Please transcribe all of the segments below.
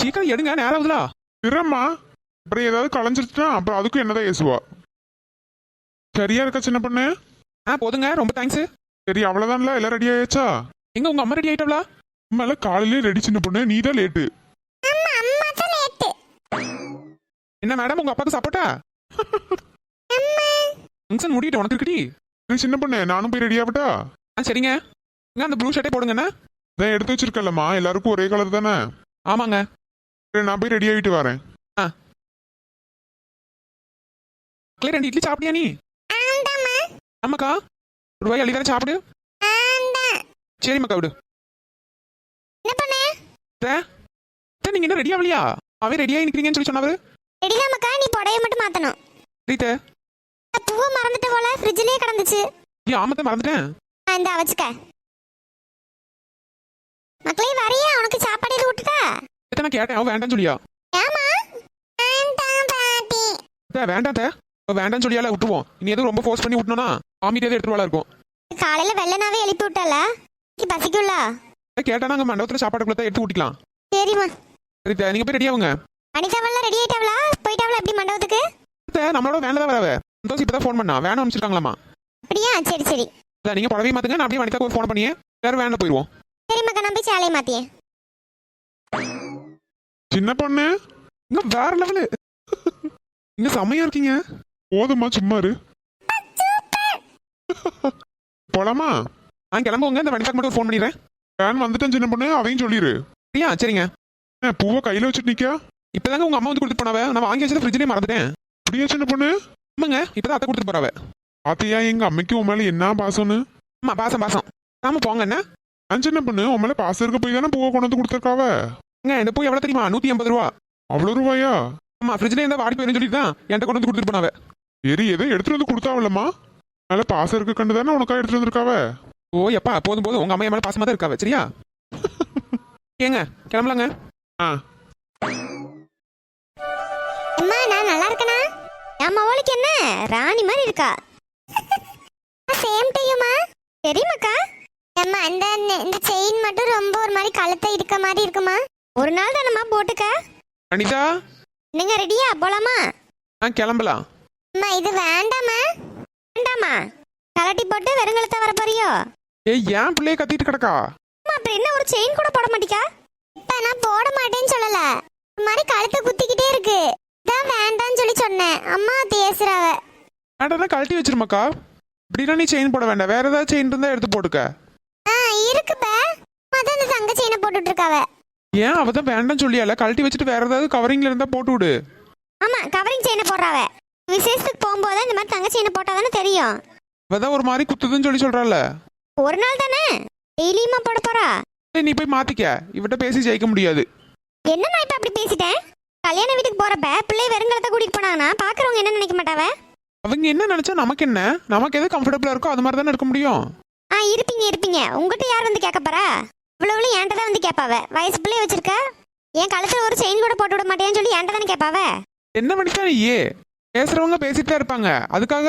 சீக்கிரம் எடுங்க நேரம் ஆகுதுலா திறம்மா அப்புறம் ஏதாவது களைஞ்சிருச்சுன்னா அப்புறம் அதுக்கும் என்னதான் ஏசுவா? சரியா இருக்கா சின்ன பொண்ணு? ஆ போதுங்க ரொம்ப தேங்க்ஸ் சரி அவ்வளவுதான்ல? எல்லாம் ரெடி ஆயாச்சா? எங்க உங்க அம்மா ரெடி ஆயிட்டவளா? மேல காலையிலே ரெடி சின்ன பொண்ணு. நீ தான் லேட்டு என்ன மேடம் உங்க அப்பாவுக்கு சப்போர்ட்டா ஃபங்க்ஷன் முடியிட்டு உனக்கு இருக்குடி. சரி சின்ன பொண்ணு நானும் போய் ரெடி ஆகட்டா? ஆ சரிங்க. அந்த ப்ளூ ஷர்ட்டே போடுங்கண்ணா இதான் எடுத்து வச்சிருக்கல்லம்மா எல்லாருக்கும் ஒரே கலர் தானே? ஆமாங்க. நான் போய் ரெடி ஆகிட்டு வரேன். மக்களே ரெண்டு இட்லி சாப்பிட்டியா நீ? ஆமாக்கா. ஒரு ரூபாய் அள்ளி தர சாப்பிடு. சரி மக்கா விடு. நீங்க என்ன ரெடி ஆகலையா? அவன் ரெடியாகி நிக்கிறீங்கன்னு சொல்லி சொன்னாரு ரெடிதாமக்கா நீ புடவைய மட்டும் மாத்தணும். ரீத்த பூவை மறந்துட்டு போல ஃப்ரிட்ஜ்லயே கிடந்துச்சு. ஏன் ஆமத்தை மறந்துட்டேன். இந்த வச்சுக்க. மக்களே வரையா? உனக்கு சாப்பாடு விட்டுட்டா அத்தை, நான் கேட்டேன் அவன் வேண்டாம்னு சொல்லியா? வேண்டாம். அவ வேண்டாம்னு சொல்லியால விட்டுருவோம். இனி எதுவும் ரொம்ப ஃபோர்ஸ் பண்ணி விட்டோம்னா வாமிட்டு எதுவும் எடுத்துருவாளா இருக்கும் காலையில வெள்ளனாவே எழுப்பி விட்டால பசிக்கும்ல? கேட்டா நாங்க மண்டபத்துல சாப்பாடு கொடுத்தா எடுத்து ஊட்டிக்கலாம். சரிம்மா. ரீத்த நீங்க போய் ரெடி ஆகுங்க அனிதாவெல்லாம் ரெடி ஆயிட்டாவளா? போயிட்டாவளா எப்படி மண்டபத்துக்கு? நம்மளோட வேண்டதான் வரவ சந்தோஷ் இப்பதான் ஃபோன் பண்ணா. வேணும் அனுப்பிச்சிருக்காங்களாமா? அப்படியா? சரி சரி. நீங்க புடவை மாத்துங்க. நான் அப்படியே வனிதாக்கு ஒரு ஃபோன் பண்ணியே. வேற வேன்ல போயிருவோம் சரிம்மாக்கா நான் போய் சேலையை மாத்தியேன். சின்ன பொண்ணு? இங்க வேற லெவலு இங்க செம்மையா இருக்கீங்க. போதுமா சும்மா இரு. போலாமா? நான் கிளம்புங்க இந்த வனிதாக்கு மட்டும் ஃபோன் பண்ணிடுறேன். வேன் வந்துட்டேன் சின்ன பொண்ணு. அதையும் சொல்லிடு சரியா சரிங்க. என்ன, பூவை கையில வச்சுட்டு நிக்கா இப்பதாங்க உங்க அம்மா வந்து கொடுத்து போனாவ? நான் வாங்கி வச்சது ஃப்ரிட்ஜ்லயே மறந்துட்டேன். அப்படியே சின்ன பொண்ணு? ஆமாங்க. இப்பதான் அத்தை கொடுத்துட்டு போறாவ. பாத்தியா எங்க அம்மைக்கு உன் மேல என்ன பாசம்னு? ஆமா பாசம் பாசம். நாம போங்க என்ன? நான் சின்ன பொண்ணு உன் மேல பாசம் இருக்க போய் தானே பூவை கொண்டு வந்து கொடுத்துருக்காவ? ஏங்க இந்த பூ எவ்வளவு தெரியுமா? நூத்தி எண்பது ரூபா. அவ்வளவு ரூபாயா? ஆமா ஃப்ரிட்ஜ்ல இருந்தா வாடி போயிருந்து சொல்லிட்டு தான் என்கிட்ட கொண்டு வந்து கொடுத்துட்டு போனாவ. சரி ஏதோ எடுத்துட்டு வந்து கொடுத்தாவல்லம்மா மேல பாசம் இருக்க கண்டு தானே உனக்கா எடுத்துட்டு வந்திருக்காவ? ஓ எப்பா போதும் போதும். உங்க அம்மா மேல பாசமா தான் இருக்காவ சரியா? ஏங்க கிளம்பலாங்க. ஆ. அம்மா நான் நல்லா இருக்கனா? நம்ம அவளுக்கு என்ன? ராணி மாதிரி இருக்கா? சேம் டையுமா தெரியுமாக்கா? அம்மா இந்த இந்த செயின் மட்டும் ரொம்ப ஒரு மாதிரி கழுத்தை இருக்க மாதிரி இருக்குமா? ஒரு நாள் தானம்மா போட்டுக்க? அனிதா? நீங்க ரெடியா? போலாமா? நான் கிளம்பலாம். அம்மா இது வேண்டாமா வேண்டாமா கலட்டி போட்டு வெறுங்கலத்தை வர போறியோ? ஏய் ஏன் பிள்ளைய கத்திட்டு கிடக்கா? அம்மா அப்புறம் என்ன ஒரு செயின் கூட போட மாட்டிக்கா? இப்ப நான் போட மாட்டேன்னு சொல்லல. ஒரு மாதிரி கழுத்தை குத்திக்கிட்டே இருக்கு. இதான் வேண்டாம்னு சொல்லி சொன்னேன். அம்மா பேசுறாவ. வேண்டாம் கழட்டி வச்சிருமாக்கா. இப்படிலாம் நீ செயின் போட வேண்டாம். வேற ஏதாவது செயின் இருந்தா எடுத்து போட்டுக்க. ஆ இருக்குப்ப அதான் இந்த தங்க செயினை போட்டுட்டு இருக்காவ. ஏன் அவ தான் வேண்டாம்னு சொல்லியால? கழட்டி வச்சுட்டு வேற ஏதாவது கவரிங்ல இருந்தா போட்டு விடு ஆமா கவரிங் செயினை போடுறாவ. விசேஷத்துக்கு போகும்போது இந்த மாதிரி தங்க செயினை போட்டாதானே தெரியும். அவ தான் ஒரு மாதிரி குத்துதுன்னு சொல்லி சொல்றால ஒரு நாள் தானே? டெய்லியுமா போட போறா? நீ போய் மாத்திக்க. இவட்ட பேசி ஜெயிக்க முடியாது. என்ன நான் இப்ப அப்படி பேசிட்டேன்? கல்யாண வீட்டுக்கு போறப்ப பிள்ளை வெறுங்கலத்தை கூட்டிட்டு போனாங்கன்னா பாக்குறவங்க என்ன நினைக்க மாட்டாவ? அவங்க என்ன நினைச்சா நமக்கு என்ன? நமக்கு எது கம்ஃபர்டபுளா இருக்கோ அது மாதிரி தானே இருக்க முடியும். ஆ இருப்பீங்க இருப்பீங்க. உங்ககிட்ட யார் வந்து கேட்க போறா? இவ்வளவு என்கிட்ட தான் வந்து கேட்பாவ வயசு பிள்ளைய வச்சிருக்க? என் கழுத்துல ஒரு செயின் கூட போட்டு விட மாட்டேன்னு சொல்லி என்கிட்ட தானே கேட்பாவ என்ன பண்ணிட்டா நீயே? பேசுறவங்க பேசிட்டு தான் இருப்பாங்க. அதுக்காக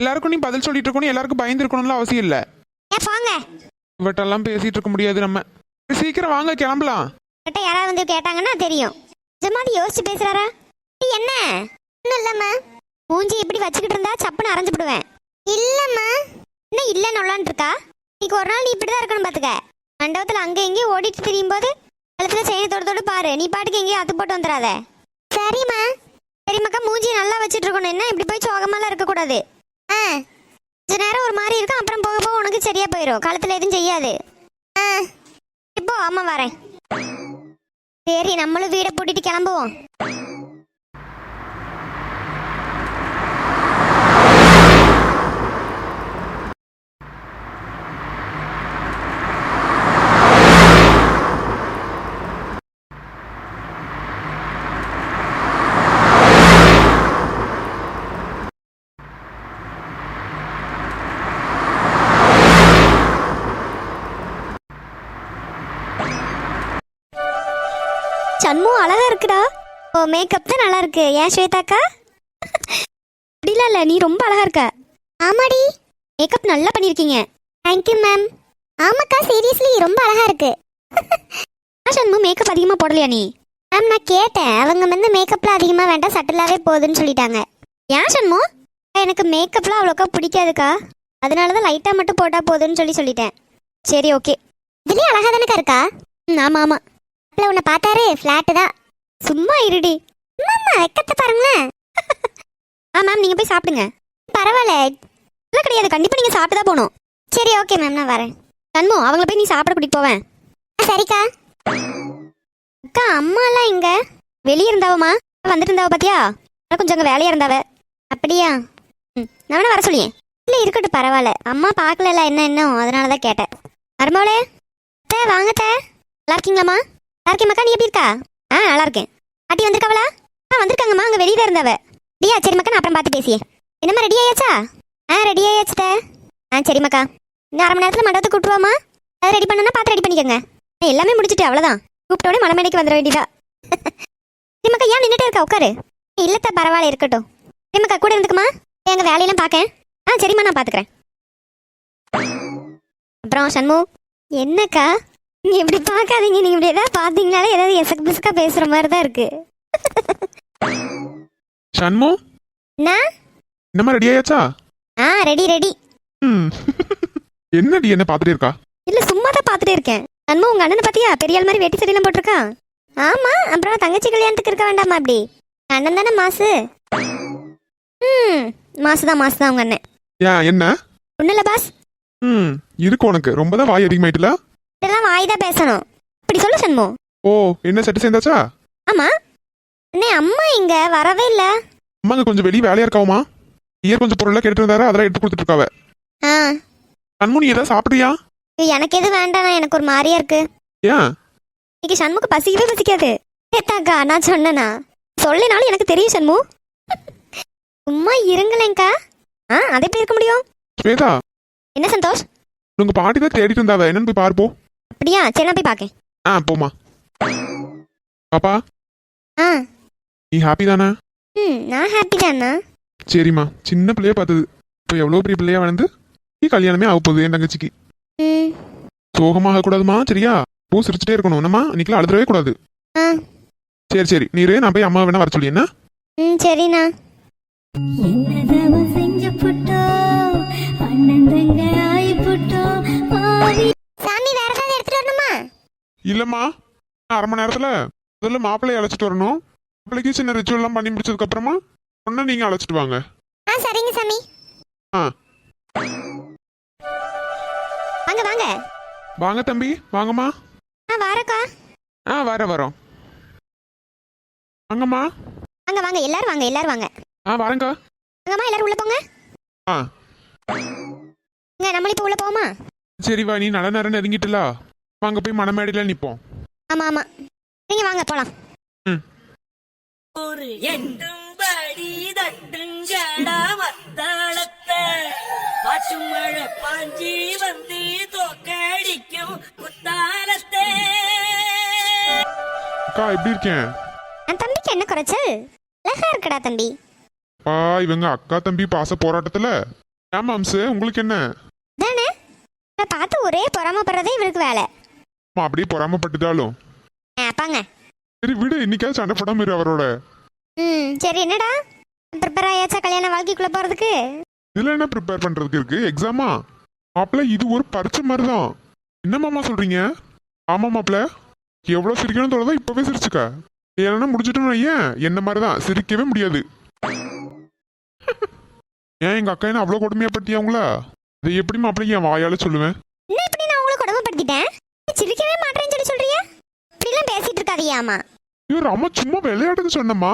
எல்லாருக்கும் நீ பதில் சொல்லிட்டு இருக்கணும் எல்லாருக்கும் பயந்து இருக்கணும்ல அவசியம் இல்ல. ஏன் போங்க. இவட்டெல்லாம் பேசிட்டு இருக்க முடியாது நம்ம. சீக்கிரம் வாங்க கிளம்பலாம். கிட்ட யாராவது வந்து கேட்டாங்கன்னா தெரியும். நிஜமாதி யோசிச்சு பேசுறாரா? ஏய், என்ன? ஒன்றும் இல்லம்மா. மூஞ்சி இப்படி வச்சுக்கிட்டு இருந்தா சப்புன்னு அரைஞ்சு விடுவேன் இல்லம்மா. என்ன இல்ல நொல்லான் இருக்கா? இன்னைக்கு ஒரு நாள் நீ இப்படிதான் இருக்கணும் பாத்துக்க. மண்டபத்தில் அங்கே எங்கேயும் ஓடிட்டு தெரியும் போது கழுத்தில் செயின் தொட தொடு பாரு. நீ பாட்டுக்கு எங்கேயும் அத்து போட்டு வந்துடாத சரிம்மா. சரிம்மாக்கா மூஞ்சி நல்லா வச்சுட்டு இருக்கணும். என்ன இப்படி போய் சோகமாலாம் இருக்கக்கூடாது. ஆ. கொஞ்ச நேரம் ஒரு மாதிரி இருக்கும் அப்புறம் போக போக உனக்கு சரியா போயிடும் கழுத்தில் எதுவும் செய்யாது. ஆ. இப்போ அம்மா வரேன். சரி நம்மளும் வீடை பூட்டிட்டு கிளம்புவோம் சண்மு அழகா இருக்குடா ஓ மேக்கப் தான் நல்லா இருக்கு. ஏன் ஸ்வேதாக்கா? அப்படிலாம் இல்லை நீ ரொம்ப அழகா இருக்க. ஆமாடி. மேக்கப் நல்லா பண்ணியிருக்கீங்க தேங்க்யூ மேம் ஆமாக்கா சீரியஸ்லி ரொம்ப அழகா இருக்கு. சண்மு மேக்கப் அதிகமாக போடலையா நீ? மேம் நான் கேட்டேன். அவங்க வந்து மேக்கப்லாம் அதிகமாக வேண்டாம் சட்டிலாகவே போகுதுன்னு சொல்லிட்டாங்க. ஏன் சண்மோ? எனக்கு மேக்கப்லாம் அவ்வளோக்கா பிடிக்காதுக்கா. அதனால தான் லைட்டாக மட்டும் போட்டால் போதுன்னு சொல்லி சொல்லிட்டேன். சரி ஓகே இதுலேயே அழகாக தானேக்கா இருக்கா? ம் ஆமாம் ஆமாம் இல்லை உன்னை பார்த்தாரு ஃப்ளாட்டு தான். சும்மா இருடி. அம்மா வெக்கத்தை பாருங்களேன். ஆ மேம் நீங்கள் போய் சாப்பிடுங்க. பரவாயில்ல. இல்லை கிடையாது. கண்டிப்பாக நீங்கள் சாப்பிட்டு தான் போகணும். சரி ஓகே மேம் நான் வரேன். கண்மோ அவங்கள போய் நீ சாப்பிட கூட்டிட்டு போவேன். ஆ, சரிக்கா. அக்கா அம்மாலாம் எல்லாம் வெளியே இருந்தாவமா வந்துட்டு இருந்தாவ பாத்தியா கொஞ்சம் அங்கே வேலையா இருந்தாவ? அப்படியா? ம் நான் வேணா வர சொல்லியேன் இல்லை இருக்கட்டும் பரவாயில்ல. அம்மா பார்க்கல என்ன இன்னும் அதனால தான் கேட்டேன். மருமவளே தே வாங்க தே நல்லா இருக்கீங்களாம்மா? நல்லா இருக்கேன் மக்கா நீ எப்படி இருக்கா? ஆ நல்லா இருக்கேன். அட்டி வந்திருக்காவளா? ஆ வந்திருக்காங்கம்மா. அங்கே வெளியே இருந்தவ. டியா சரி மக்கா நான் அப்புறம் பார்த்து பேசியே. என்னம்மா ரெடி ஆயாச்சா? ஆ ரெடி ஆயாச்சு ஆ சரி மக்கா. இன்னும் அரை மணி நேரத்தில் மண்டபத்தை கூப்பிட்டுவாமா அதை ரெடி பண்ணனா பார்த்து ரெடி பண்ணிக்கோங்க. நான் எல்லாமே முடிச்சுட்டு அவ்வளோதான் கூப்பிட்டோடனே மலைமேடைக்கு வந்துட வேண்டியதா சரிம்மாக்கா ஏன் நின்றுட்டே இருக்கா? உட்காரு. இல்லத்த பரவாயில்ல இருக்கட்டும். நிம்மக்கா கூட இருந்துக்குமா எங்கள் வேலையெல்லாம் பார்க்கேன். ஆ சரிம்மா நான் பார்த்துக்கிறேன். அப்புறம் சண்மு என்னக்கா? நீ இப்படி பார்க்காதீங்க. நீங்க இப்படி ஏதாவது பார்த்தீங்கனாலே ஏதாவது எசக் பிசுக்கா பேசுகிற மாதிரி தான் இருக்கு. சண்மு? என்ன? என்னம்மா ரெடி ஆயாச்சா? ஆ ரெடி ரெடி ம். என்னடி என்ன பார்த்துட்டே இருக்கா? இல்ல சும்மா தான் பார்த்துட்டே இருக்கேன். அன்பு உங்க அண்ணனை பாத்தியா? பெரிய ஆள் மாதிரி வேட்டி சரியெல்லாம் போட்டிருக்கான் ஆமா அப்புறம் தங்கச்சி கல்யாணத்துக்கு இருக்க வேண்டாமா அப்படி அண்ணன் தானே மாசு? ம் மாசு தான் மாசு தான் உங்க அண்ணன். ஏன் என்ன? இல்லை பாஸ். ம் இருக்கு உனக்கு. ரொம்ப தான் வாய் அதிகமாயிட்டுல. இதெல்லாம் வாய் தான் பேசணும். இப்படி சொல்லு சண்மு ஓ என்ன செட்டு சேர்ந்தாச்சா? ஆமா. அண்ணே அம்மா இங்க வரவே இல்ல. அம்மாங்க கொஞ்சம் வெளியே வேலையா இருக்காவுமா? ஐயர் கொஞ்சம் பொருள்லாம் கேட்டு இருந்தாரு? அதெல்லாம் எடுத்து கொடுத்துட்டு இருக்காவ ஆ. சண்மு நீ ஏதாவது சாப்பிட்றியா? ஐயோ, எனக்கு எது வேண்டாம் எனக்கு ஒரு மாதிரியா இருக்கு. ஏன்? இன்னைக்கு சண்முக்கு பசிக்கவே பசிக்காது. ஏத்தாக்கா நான் சொன்னேனா? சொல்லினாலும் எனக்கு தெரியும் சண்மு சும்மா இருங்களேங்க்கா ஆ அதை எப்படி இருக்க முடியும். ஸ்வேதா. என்ன சந்தோஷ்? உங்க பாட்டி தான் தேடிட்டு இருந்தாவ. என்னன்னு போய் பாருப்போ அப்படியா? சரி நான் போய் பார்க்கேன் ஆ போமா பாப்பா? ஆ. நீ ஹாப்பி தானே? ம் நான் ஹாப்பி தானா? சரிம்மா. சின்ன பிள்ளைய பார்த்தது. இப்போ எவ்வளோ பெரிய பிள்ளையா வளர்ந்து நீ கல்யாணமே ஆக போகுது என் தங்கச்சிக்கு. ம். சோகமாக கூடாதுமா சரியா? பூ சிரிச்சுட்டே இருக்கணும். என்னம்மா? அன்னைக்கெல்லாம் அழுதுறவே கூடாது. ஆ. சரி சரி. நீரு நான் போய் அம்மா வேணா வர சொல்லி என்ன? ம் சரிண்ணா. என்னதவ செஞ்சு புட்டோ இல்லம்மா அரை மணி நேரத்துல முதல்ல மாப்பிள்ளைய அழைச்சிட்டு வரணும். மாப்பிள்ளைக்கு சின்ன ரிச்சுவல் எல்லாம் பண்ணி முடிச்சதுக்கு அப்புறமா ஒன்னா நீங்க அழைச்சிட்டு வாங்க. ஆ சரிங்க சாமி. ஆ. வாங்க வாங்க. வாங்க தம்பி வாங்கம்மா. ஆ வாரக்கா. ஆ வர வரோம் வாங்கம்மா. வாங்க வாங்க எல்லாரும் வாங்க எல்லாரும் வாங்க. ஆ வரேங்க்கா வாங்கம்மா எல்லாரும் உள்ள போங்க. ஆ. இங்க நம்மளும் இப்போ உள்ள போவோமா? சரி வா நீ நல்ல நேரம் நெருங்கிட்டுல. வாங்க போய் மணமேடையில நிப்போம். ஆமா ஆமா. நீங்க வாங்க போலாம். ஒரு எட்டும்படி தட்டுங்கடா மத்தாளத்தை பாட்டு மழை பாஞ்சி வந்து தோக்கடிக்கும் குத்தாலத்தை அக்கா எப்படி இருக்கேன்? என் தம்பிக்கு என்ன குறைச்சல்? அழகா இருக்கடா தம்பி. பா இவங்க அக்கா தம்பி பாச போராட்டத்துல? ஏமா அம்சு உங்களுக்கு என்ன? தானே பார்த்து ஒரே பொறாமப்படுறதே இவருக்கு வேலை. அம்மா அப்படியே பொறாமப்பட்டுட்டாலும் அப்பாங்க. சரி விடு. இன்னைக்காவது சண்டை போடாம இரு அவரோட. ம் சரி என்னடா? ப்ரிப்பேர் ஆயாச்சா கல்யாண வாழ்க்கைக்குள்ள போறதுக்கு? இதுல என்ன ப்ரிப்பேர் பண்றதுக்கு இருக்கு? எக்ஸாமா மாப்பிள்ள இது ஒரு பரிச்சை மாதிரி தான் என்ன மாமா சொல்றீங்க? ஆமா மாப்பிள்ள எவ்வளவு சிரிக்கணும்னு தோணுதோ இப்பவே சிரிச்சுக்க. ஏன்னா முடிச்சிட்டோம்னு ஏன் என்ன மாதிரி தான் சிரிக்கவே முடியாது. ஏன் எங்க அக்கா என்ன அவ்வளவு கொடுமையா படுத்தியா உங்களா? இதை எப்படி மாப்பிள்ள என் வாயால சொல்லுவேன்? என்ன இப்படி நான் உங்களை கொடுமைப்படுத்திட்டேன்? சிரிக்கவே மாட்டேன்னு சொல்லி சொல்றியா? இப்படிலாம் பேசிட்டு இருக்காதியாமா இவர் அம்மா சும்மா விளையாட்டுக்கு சொன்னம்மா.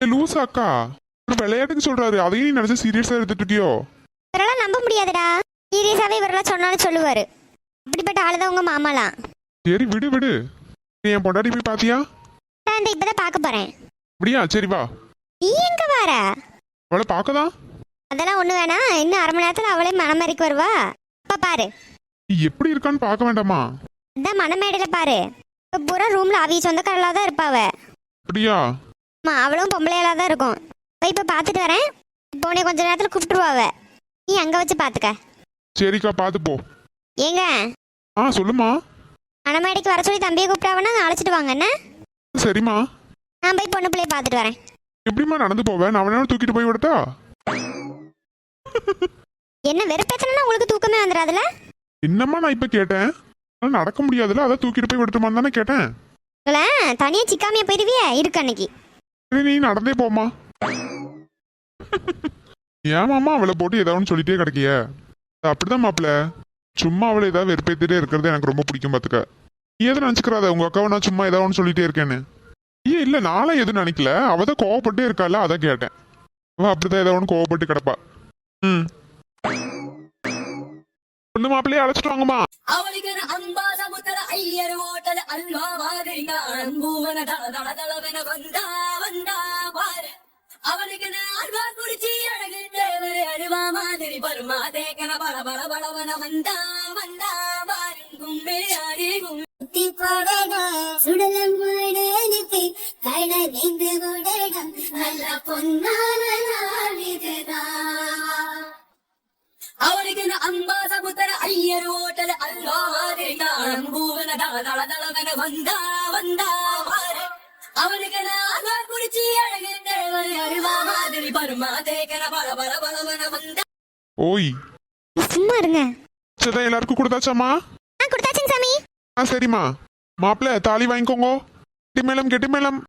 லூசு அக்கா. ஒரு விளையாட்டுக்கு சொல்றாரு. அதையும் நீ நினைச்சு சீரியஸா எடுத்துட்டு இருக்கியோ? இவரெல்லாம் நம்ப முடியாதுடா. சீரியஸாவே இவரெல்லாம் சொன்னாலும் சொல்லுவாரு. இப்படிப்பட்ட ஆளுதான் உங்க மாமாலாம். சரி விடு விடு. நீ என் பொண்டாட்டி போய் பாத்தியா? நான் இந்த இப்பதான் பார்க்க போறேன். அப்படியா? சரி வா. நீ எங்க வர? அவளை பார்க்கதான். அதெல்லாம் ஒண்ணு வேணாம். இன்னும் அரை மணி நேரத்துல அவளே மணமேறிக்கு வருவா. இப்ப பாரு. நீ எப்படி இருக்கான்னு பார்க்க வேண்டாமா? இந்த மணமேடையில பாரு. பூரா ரூம்ல அவிய சொந்தக்காரலா தான் இருப்பாவ. அப்படியா? ஆமா அவளும் பொம்பளையாளா தான் இருக்கும். இப்ப இப்ப பாத்துட்டு வரேன். இப்போ உன்னை கொஞ்ச நேரத்துல கூப்பிட்டுருவாவ. நீ அங்க வச்சு பாத்துக்க. சரிக்கா பார்த்து போ. ஏங்க? ஆ சொல்லுமா மணமேடைக்கு வர சொல்லி தம்பியை கூப்பிட்டாவனா அழைச்சிட்டு வாங்க என்ன? சரிம்மா. நான் போய் பொண்ணு பிள்ளைய பார்த்துட்டு வரேன். எப்படிம்மா நடந்து போவேன் நான் வேணாலும் தூக்கிட்டு போய் விடட்டா? என்ன வெறுப்பேத்தனா உங்களுக்கு தூக்கமே வந்துடாதுல? என்னம்மா நான் இப்ப கேட்டேன்? ஆனா நடக்க முடியாதுல்ல? அதான் தூக்கிட்டு போய் விடட்டுமான்னு தானே கேட்டேன். உங்களை தனியாக சிக்காமையா போயிருவிய இருக்கு அன்னைக்கு. சரி நீ நடந்தே போம்மா. ஏமாம்மா அவளை போட்டு ஏதாவது சொல்லிட்டே கிடைக்கிய? அப்படிதான் மாப்பிள. சும்மா அவளை ஏதாவது வெறுப்பேத்திட்டே இருக்கிறது எனக்கு ரொம்ப பிடிக்கும் பாத்துக்க. நீ எதுவும் நினச்சிக்கிறாத? உங்க அக்காவை நான் சும்மா ஏதாவது ஒன்று சொல்லிட்டே இருக்கேன்னு. ஏன் இல்லை நானும் எதுவும் நினைக்கல. அவ தான் கோவப்பட்டே இருக்கால அதான் கேட்டேன். அவ அப்படிதான் ஏதாவது ஒன்று கோவப்பட்டு கிடப்பா. ம். பொண்ணு மாப்பிள்ளையே அழைச்சிட்டு வாங்கம்மா. அவளுக்கு அம்பா சமுத்திர ஐயர் ஓட்டல் அல்வா மாதிரி அன்பூவன தள தள தளவென வந்தா வந்தா பாரு. அவளுக்கு அல்வா குடிச்சி அழகு தேவர் அருவா மாதிரி பருமா தேக்கன பல பல பலவன வந்தா வந்தா பாரு. கும்பியாடி கும்பி சுடலம் முடனுக்கு கட நீந்து குடடம் நல்ல பொன்னான நாள் இதுதான். சமுத்திர ஐயர் ஓட்டல் அல்வா மாதிரி அன்பூவன தள தள தளவென வந்தா வந்தா பாரு அவளுக்கு அல்வா குடிச்சி அழகு தேவர் அருவா மாதிரி பருமா தேக்கன பல பல பலவன வந்தா. ஓய். சும்மா இருங்க. சரி எல்லாருக்கும் கொடுத்தாச்சாம்மா? ஆ கொடுத்தாச்சுங்க சாமி. ஆ சரிம்மா. மாப்பிள்ள தாலி வாங்கிக்கோங்க. கெட்டி மேளம் கெட்டி மேளம்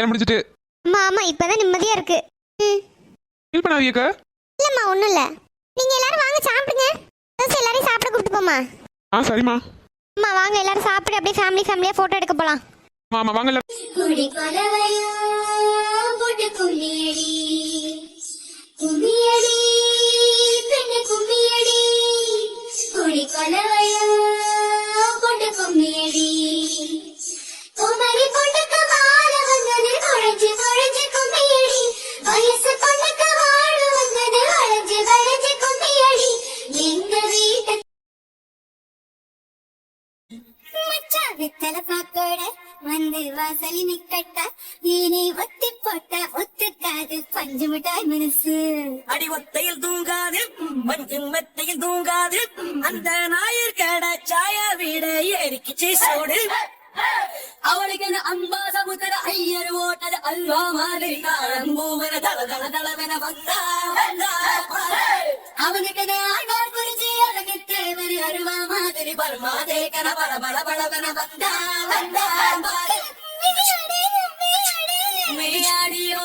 கல்யாணம் முடிச்சிட்டு அம்மா ஆமா இப்பதான் நிம்மதியா இருக்கு. ம். ஃபீல் பண்ணாதீங்கக்கா இல்லம்மா ஒண்ணும் இல்ல. நீங்க எல்லாரும் வாங்க சாப்பிடுங்க. தோசை எல்லாரையும் சாப்பிட கூப்பிட்டு போமா ஆ சரிம்மா. அம்மா வாங்க எல்லாரும் சாப்பிட்டு அப்படியே ஃபேமிலி ஃபேமிலியா போட்டோ எடுக்க போலாம். ஆமா வாங்க எல்லாரும். குடி கொலவையா போட்டு கும்மியடி. கும்மியடி பெண்ணு கும்மியடி. குடி கொலவையா போட்டு கும்மியடி. குமரி பொண்ணுக்கு மாற வந்தது குழைஞ்சு வயசு பொண்ணுக்கு வாழ வந்தது வளைஞ்சு வளைஞ்சு கும்மியடி எங்க வீட்டு மச்சான் வந்து வாசலி நிக்கட்ட. ஒத்தி போட்ட ஒத்துக்காது பஞ்சு மிட்டாய் மனசு. அடி ஒத்தையில் தூங்காது மெத்தையில் தூங்காது. அந்த நாயர் கடை சாயா வீட ஏறிக்கிச்சு சோடு போட்டது அல்லா மாதிரி தாழம் மூவன தள தள தளவென அவனுக்கு நாய்கார் குறிச்சி அழகு தேவரி அருவா மாதிரி பரமாதே கன பல பல பலவென வந்தா. வந்தா. மியாடியோ